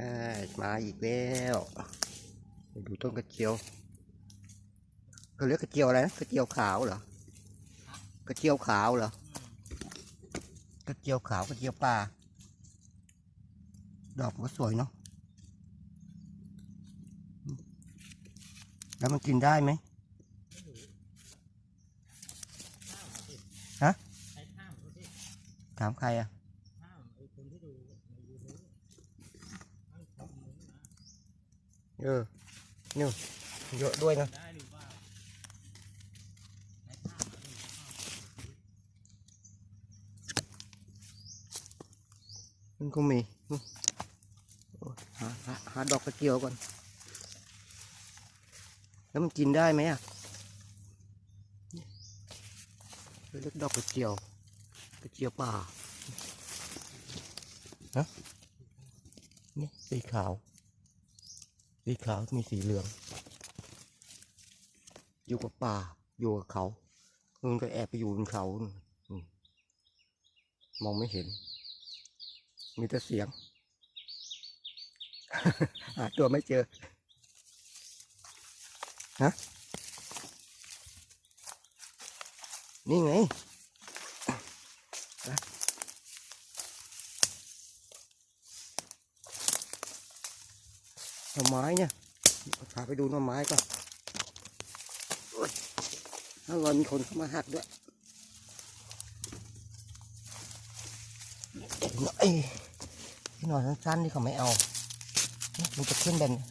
มาอีกแล้วไปดูต้นกระเจียวเขาเรียกกระเจียวอะไรนะกระเจียวขาวเหรอกระเจียวขาวเหรอกระเจียวขาวกระเจียวป่าดอกก็สวยเนาะแล้วมันกินได้ไหมฮะถามใครอะ ข้ามไอ้คนที่ดูในยูทูบมันทำมึงนะ เออนี่เยอะด้วยนะมันก็มีหาหาดอกกระเจียวก่อน แล้วมันกินได้ไหมอะเรียกดอกกระเจียวกระเจียวป่าฮะนี่สีขาว สีขาวมีสีเหลือง อยู่กับป่า อยู่กับเขามันก็แอบไปอยู่บนเขาอมองไม่เห็น มีแต่เสียง หาตัวไม่เจอ ฮะ นี่ไงอะห น่อไม้เนี่ยพาไปดูหน่อไม้ก่อนโอ๊ยถ้าเรามีคนเข้ามาหักด้วยไอ้ที่นอนสั้นๆนี่เขาไม่เอา มันจะขึ้นแบบนี้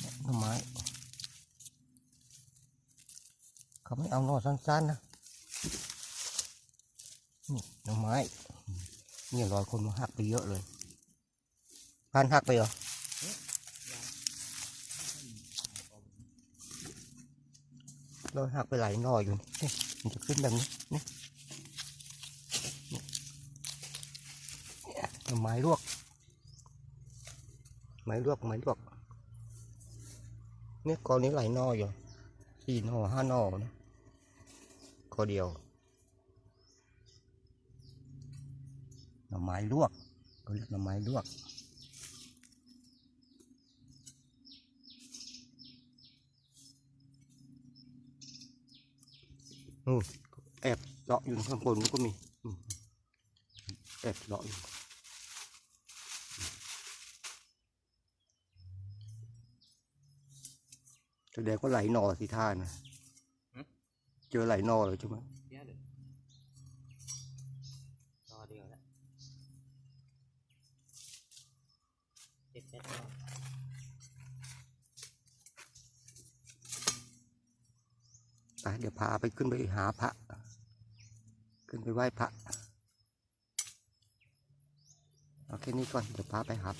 เนี่ยหน่อไม้ เขาไม่เอาหน่อสั้นๆนะนี่หน่อไม้ เนี่ยรอยคนมาหักไปเยอะเลย พันหักไปเหรอรอยหักไปหลายหน่ออยู่นี่มันจะขึ้นแบบนี้นี่เนี่ยหน่อไม้ลวก ไม้ลวกไม้ลวกเนี่ยกอนี้หลายหน่ออยู่สี่หน่อห้าหน่อนะข้อเดียวหน่อไม้ลวกก็เรียกหน่อไม้ลวก อืมแอบเลาะอยู่ข้างบนก็มีอืมแอบเลาะอยู่แสดงว่าไหลหน่อสิท่านะเจอไหลหน่อเลยใช่ไหมเดี๋ยวเดี๋ยวรอเดียวแล้วเจ็ดแปดรอบ ไป เดี๋ยวพาไปขึ้นไปหาพระ ขึ้นไปไหว้พระ เอาแค่นี้ก่อน เดี๋ยวพาไปหา